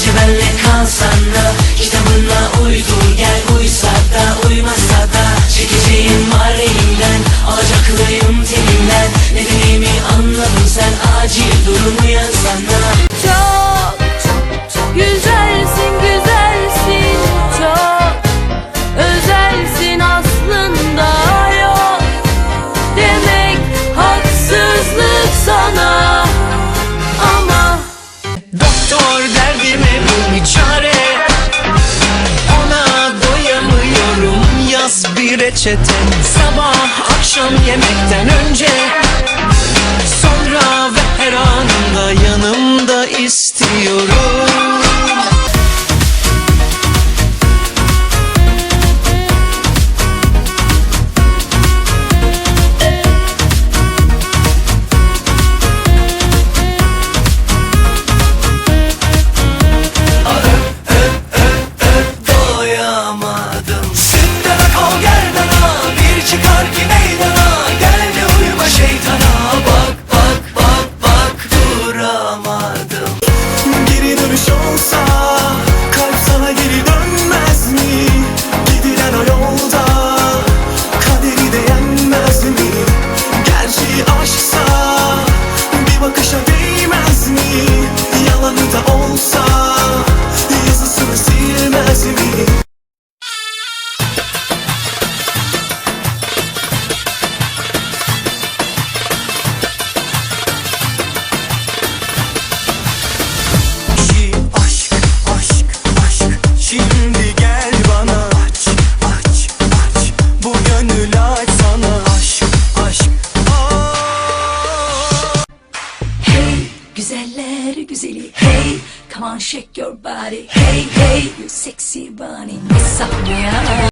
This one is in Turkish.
gece benle kalsan da Kitabına uydur. Gel uysa da uymasa da Çekeceğim var elimden Alacaklıyım telinden. Ne dediğimi anladın sen derdime bul bir çare Ona doyamıyorum yaz bir reçete. Sabah akşam yemekten önce. Sonra ve her anında yanımda istiyorum güzeller güzeli Hey come on shake your body. Hey hey you sexy bunny Miss